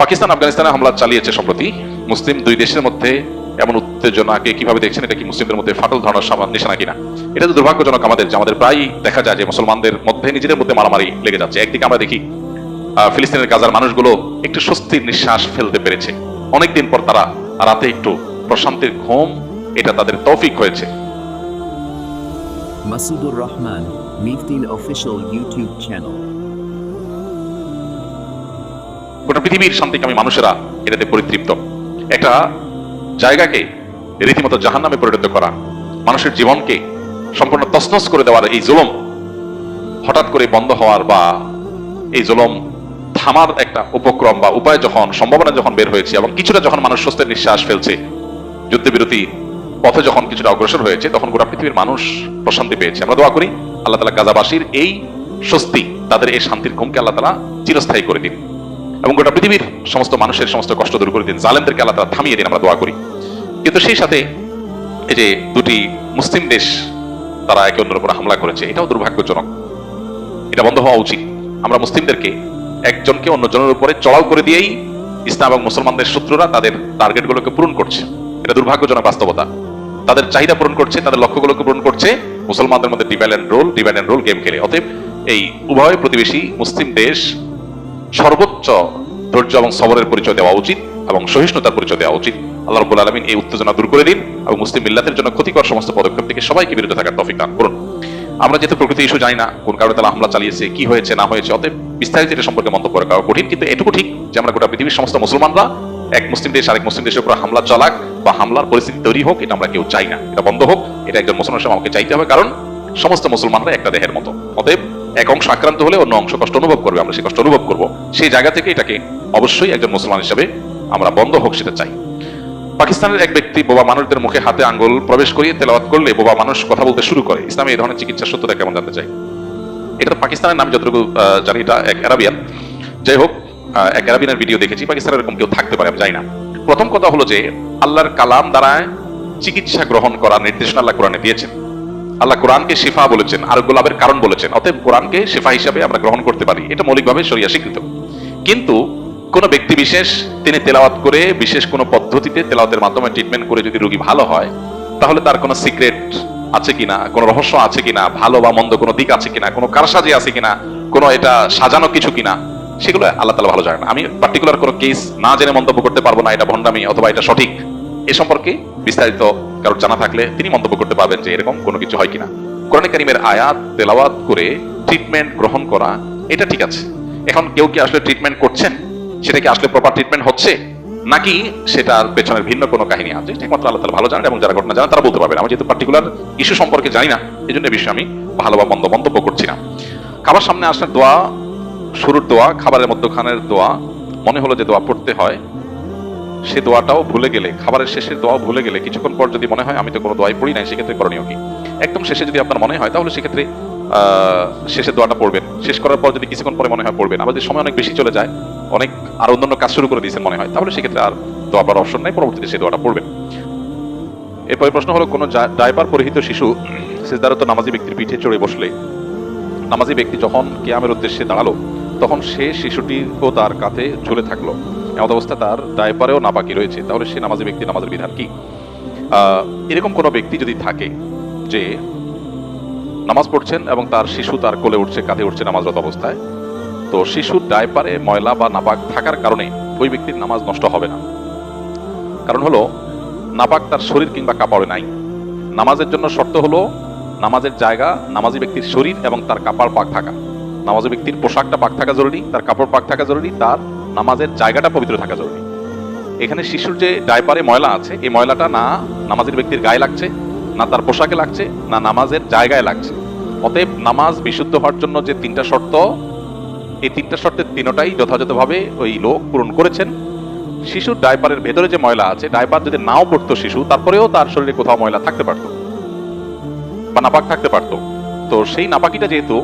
পাকিস্তান আফগানিস্তানে হামলা চালিয়েছে সম্প্রতি। মুসলিম দুই দেশের মধ্যে এমন উত্তেজনাকে কীভাবে দেখছেন এটা কি মুসলিমদের মধ্যে ফাটল ধরানোর সামান্য নিশানা কিনা? এটা তো দুর্ভাগ্যজনক আমাদের যে আমাদের প্রায়ই দেখা যায় যে মুসলমানদের মধ্যে নিজেদের মধ্যে মারামারি লেগে যাচ্ছে। একদিকে আমরা দেখি ফিলিস্তিনের গাজার মানুষগুলো একটু স্বস্তির নিঃশ্বাস ফেলতে পেরেছে। অনেকদিন পর তারা রাতে একটু প্রশান্তির ঘুম এটা তাদের তৌফিক হয়েছে। Masudur Rahman, Miftin official YouTube channel. গোটা পৃথিবীর শান্তিকামী মানুষেরা এটাতে পরিতৃপ্ত। একটা জায়গাকে রীতিমতো জাহান্নামে পরিণত করা, মানুষের জীবনকে সম্পূর্ণ তছনছ করে দেওয়ার এই জুলম হঠাৎ করে বন্ধ হওয়ার বা এই জুলম থামার একটা উপক্রম বা উপায় যখন, সম্ভাবনা যখন বের হয়েছে এবং কিছুটা যখন মানুষ স্বস্তির নিঃশ্বাস ফেলছে, যুদ্ধবিরতি পথে যখন কিছুটা অগ্রসর হয়েছে, তখন গোটা পৃথিবীর মানুষ প্রশান্তি পেয়েছে। আমরা দোয়া করি, আল্লাহ তালা গাজাবাসীর এই স্বস্তি, তাদের এই শান্তির ঘুমকে আল্লাহ তালা চিরস্থায়ী করে দিন। এবং গোটা পৃথিবীর সমস্ত মানুষের সমস্ত কষ্ট দূর করে দিন। জালেমদেরকে আল্লাহ তালা থামিয়ে দিন, আমরা দোয়া করি। কিন্তু সেই সাথে এই যে দুটি মুসলিম দেশ, তারা একে অন্যের উপর হামলা করেছে, এটাও দুর্ভাগ্যজনক। এটা বন্ধ হওয়া উচিত। আমরা মুসলিমদেরকে একজনকে অন্যজনের উপরে চড়াও করে দিয়েই ইসলাম এবং মুসলমানদের শত্রুরা তাদের টার্গেটগুলোকে পূরণ করছে। এটা দুর্ভাগ্যজনক বাস্তবতা। তাদের চাহিদা পূরণ করছে, তাদের লক্ষ্যগুলোকে পূরণ করছে। মুসলমানদের মধ্যে divide and roll divide and roll game খেলে। অতএব এই উভয় প্রতিবেশী মুসলিম দেশ সর্বোচ্চ ধৈর্য এবং সবরের পরিচয় দেওয়া উচিত এবং সহিষ্ণুতার পরিচয় দেওয়া উচিত। আল্লাহ রব্বুল আলমিন এই উত্তেজনা দূর করে দিন এবং মুসলিম মিল্লাতের জন্য ক্ষতিকর সমস্ত পদক্ষেপ থেকে সবাইকে বিরত থাকার তফিক দান করুন। আমরা যেহেতু প্রকৃতি ইস্যু জানি না, কোন কারণে তারা হামলা চালিয়েছে, কি হয়েছে, না হয়েছে, অতএব বিস্তারিত এটা সম্পর্কে মন্তব্য করা কঠিন, কিন্তু এটুকু ঠিক যে আমরা গোটা পৃথিবীর সমস্ত মুসলমানরা এক মুসলিম দেশ, আরেক মুসলিম দেশের উপর হামলা চালাক বা হামলার পরিস্থিতি তৈরি হোক, এটা আমরা কেউ চাই না। এটা বন্ধ হোক, এটা একজন মুসলমান আমাকে চাইতে হবে, কারণ সমস্ত মুসলমানরা একটা দেহের মতো। অতএব এক অংশ আক্রান্ত হলে অন্য অংশ কষ্ট অনুভব করবে, আমরা সেই কষ্ট অনুভব করব। সেই জায়গা থেকে এটাকে অবশ্যই একজন মুসলমান হিসেবে আমরা বন্ধ হোক সেটা চাই। পাকিস্তানের এক ব্যক্তি বোবা মানুষদের মুখে হাতে আঙ্গুল প্রবেশ করিয়ে তেলাওয়াত করলে বোবা মানুষ কথা বলতে শুরু করে। ইসলামে এই ধরনের চিকিৎসার সত্যতা কেমন জানতে চাই? এটা পাকিস্তানের নাম যতটুকু জানি এটা এক অ্যারাবিয়ান। যাই হোক এক অ্যারাবিয়ানের ভিডিও দেখেছি, পাকিস্তানের এরকম কেউ থাকতে পারে, আমি জানি না। প্রথম কথা হলো যে, আল্লাহর কালাম দ্বারা চিকিৎসা গ্রহণ করার নির্দেশনা আল্লাহ কোরআনে দিয়েছেন। আল্লাহ কোরআনকে শিফা বলেছেন আরোগ্য লাভের কারণ বলেছেন। অতএব কোরআনকে শিফা হিসাবে আমরা গ্রহণ করতে পারি। এটা মৌলিকভাবে শরিয়া স্বীকৃত। কিন্তু কোন ব্যক্তি বিশেষ তিনি তেলাওয়াত করে, বিশেষ কোনো পদ্ধতিতে তেলাওয়াতের মাধ্যমে ট্রিটমেন্ট করে যদি রোগী ভালো হয়, তাহলে তার কোনো সিক্রেট আছে কিনা, কোনো রহস্য আছে কিনা, ভালো বা মন্দ কোনো দিক আছে কিনা, কোনো কারসাজি আছে কিনা, কোনো এটা সাজানো কিছু কিনা, সেগুলো আল্লাহ তালা ভালো জানেন। আমি পার্টিকুলার কোনো কেস না জেনে মন্তব্য করতে পারব না, এটা ভণ্ডামি অথবা এটা সঠিক। এ সম্পর্কে বিস্তারিত কারোর জানা থাকলে তিনি মন্তব্য করতে পারবেন যে এরকম কোনো কিছু হয় কিনা। কোরআন কারিমের আয়াত, তেলাওয়াত করে ট্রিটমেন্ট গ্রহণ করা, এটা ঠিক আছে। এখন কেউ কি আসলে ট্রিটমেন্ট করছেন? সেটা কি আসলে প্রপার ট্রিটমেন্ট হচ্ছে? নাকি সেটার পেছনের ভিন্ন কোনো কাহিনী আছে একমাত্র আল্লাহ তালা ভালো জানেন এবং যারা ঘটনা জানেন তারা বলতে পারবেন। আমি যেহেতু পার্টিকুলার ইস্যু সম্পর্কে জানি না এই জন্য বিষয়ে আমি ভালো বা মন্দ মন্তব্য করছি না। খাবার সামনে আসার দোয়া, শুরুর দোয়া, খাবারের মধ্যখানের দোয়া, মনে হলো যে দোয়া পড়তে হয়। সে দোয়াটাও ভুলে গেলে, খাবারের শেষের দোয়া ভুলে গেলে কিছুক্ষণ পর যদি মনে হয়, আমি তো কোনো দোয়াই পড়ি নাই, সেক্ষেত্রে করণীয় কি? একদম শেষে যদি আপনার মনে হয়, তাহলে সেক্ষেত্রে শেষের দোয়াটা পড়বেন। শেষ করার পর যদি কিছুক্ষণ পরে মনে হয়, পড়বেন। যদি সময় অনেক বেশি চলে যায়, অনেক আর অন্যান্য কাজ শুরু করে দিয়েছেন মনে হয়, তাহলে সেক্ষেত্রে আর দোয়া অপশন নাই, পরবর্তীতে সেই দোয়াটা পড়বেন। এরপরে প্রশ্ন হলো, কোনো ড্রাইভার পরিহিত শিশু সেজদারত নামাজি ব্যক্তির পিঠে চড়ে বসলে, নামাজি ব্যক্তি যখন কেয়ামের উদ্দেশ্যে দাঁড়াল, তখন সে শিশুটিও তার কাঁধে ঝুলে থাকল। এমন অবস্থা তার, ডাইপারেও নাপাকি রয়েছে। তাহলে সে নামাজি ব্যক্তি, নামাজের বিধান কি? এরকম কোনো ব্যক্তি যদি থাকে যে নামাজ পড়ছেন এবং তার শিশু তার কোলে উঠছে, কাঁধে উঠছে নামাজরত অবস্থায়, তো শিশুর ডাইপারে ময়লা বা নাপাক থাকার কারণে ওই ব্যক্তির নামাজ নষ্ট হবে না। কারণ হলো, নাপাক তার শরীর কিংবা কাপড়ে নাই। নামাজের জন্য শর্ত হলো, নামাজের জায়গা নামাজি ব্যক্তির শরীর এবং তার কাপড় পাক থাকা। নামাজি ব্যক্তির পোশাকটা পাক থাকা জরুরি, তার কাপড় পাক থাকা জরুরি, তার নামাজের জায়গাটা পবিত্র থাকা জরুরি। এখানে শিশুর যে ডাইপারে ময়লা আছে, এই ময়লাটা না নামাজের ব্যক্তির গায়ে লাগছে, না তার পোশাকে লাগছে, না নামাজের জায়গায় লাগছে। অতএব নামাজ বিশুদ্ধ হওয়ার জন্য যে তিনটা শর্ত, এই তিনটা শর্তের তিনটাই যথাযথভাবে ওই লোক পূরণ করেছেন। শিশুর ডাইপারের ভেতরে যে ময়লা আছে, ডাইপার যদি নাও পড়তো শিশু, তারপরেও তার শরীরে কোথাও ময়লা থাকতে পারতো, বা নাপাক থাকতে পারতো। তো সেই নাপাকিটা যেহেতু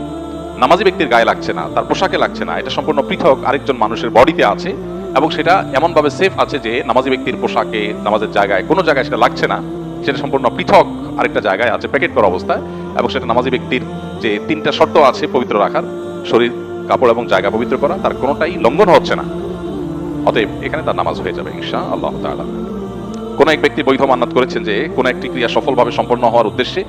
নামাজি ব্যক্তির গায়ে লাগছে না, তার পোশাকে লাগছে না, এটা সম্পূর্ণ পৃথক আরেকজন মানুষের বডিতে আছে এবং সেটা এমনভাবে সেফ আছে যে নামাজি ব্যক্তির পোশাকে, নামাজের জায়গায়, কোনো জায়গায় সেটা লাগছে না, সেটা সম্পূর্ণ পৃথক আরেকটা জায়গায় আছে, প্যাকেট করা অবস্থায় এবং সেটা নামাজি ব্যক্তির যে তিনটা শর্ত আছে পবিত্র রাখার, শরীর, কাপড় এবং জায়গা পবিত্র করা, তার কোনোটাই লঙ্ঘন হচ্ছে না। অতএব এখানে তার নামাজ হয়ে যাবে ইনশা আল্লাহ তাআলা। কোন এক ব্যক্তি বৈধ মান্নাত করেছেন যে কোন একটি ক্রিয়া সফলভাবে সম্পন্ন হওয়ার উদ্দেশ্যে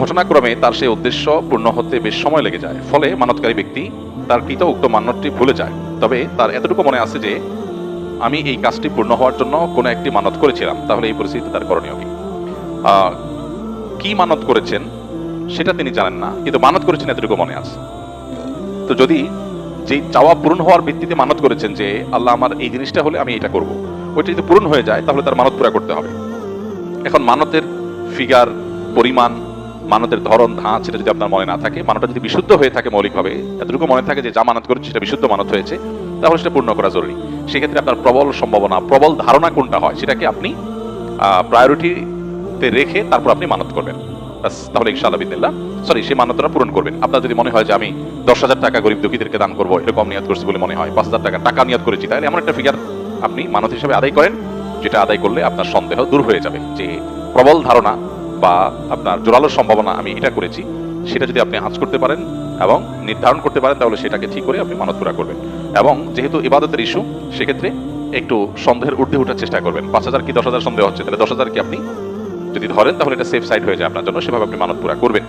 ঘটনাক্রমে তার সেই উদ্দেশ্য পূর্ণ হতে বেশ সময় লেগে যায়। ফলে মানতকারী ব্যক্তি তার কৃত উক্ত মান্যতটি ভুলে যায়। তবে তার এতটুকু মনে আছে যে, আমি এই কাজটি পূর্ণ হওয়ার জন্য কোনো একটি মানত করেছিলাম, তাহলে এই পরিস্থিতিতে তার করণীয় কি? কি মানত করেছেন সেটা তিনি জানেন না, কিন্তু মানত করেছেন এতটুকু মনে আছে। তো যদি যে চাওয়া পূরণ হওয়ার ভিত্তিতে মানত করেছেন যে, আল্লাহ আমার এই জিনিসটা হলে আমি এটা করব, ওইটা যদি পূরণ হয়ে যায়, তাহলে তার মানত পুরা করতে হবে। এখন মানতের ফিগার পরিমাণ মানতের ধরন, ধাঁচ সেটা যদি আপনার মনে না থাকে মানতটা যদি বিশুদ্ধ হয়ে থাকে মৌলিকভাবে, এতটুকু মনে থাকে যে যা মানত করেছে সেটা বিশুদ্ধ মানত হয়েছে, তাহলে সেটা পূর্ণ করা জরুরি। সেক্ষেত্রে আপনার প্রবল সম্ভাবনা, প্রবল ধারণা কোনটা হয়, সেটাকে আপনি প্রায়োরিটিতে রেখে তারপর আপনি মানত করবেন। তাহলে ইনশাআল্লাহ বিদিল্লাহ সরি সেই মান্যতটা পূরণ করবেন। আপনার যদি মনে হয় যে আমি দশ হাজার টাকা গরিব দুঃখীদেরকে দান করব, এরকম নিয়াদ করছি বলে মনে হয়, পাঁচ হাজার টাকা টাকা নিয়াদ করেছি, তাহলে এমন একটা ফিগার আপনি মানত হিসেবে আদায় করেন, যেটা আদায় করলে আপনার সন্দেহ দূর হয়ে যাবে। যে প্রবল ধারণা বা আপনার জোরালো সম্ভাবনা আমি এটা করেছি, সেটা যদি আপনি আঁচ করতে পারেন এবং নির্ধারণ করতে পারেন, তাহলে সেটাকে ঠিক করে আপনি মানত পুরা করবেন। এবং যেহেতু ইবাদতের ইস্যু, সেক্ষেত্রে একটু সন্দেহের ঊর্ধ্বে ওঠার চেষ্টা করবেন। পাঁচ হাজার কি দশ হাজার সন্দেহ হচ্ছে? তাহলে দশ হাজার কি আপনি যদি ধরেন, তাহলে এটা সেফ সাইড হয়ে যায় আপনার জন্য, সেভাবে আপনি মানত পুরা করবেন।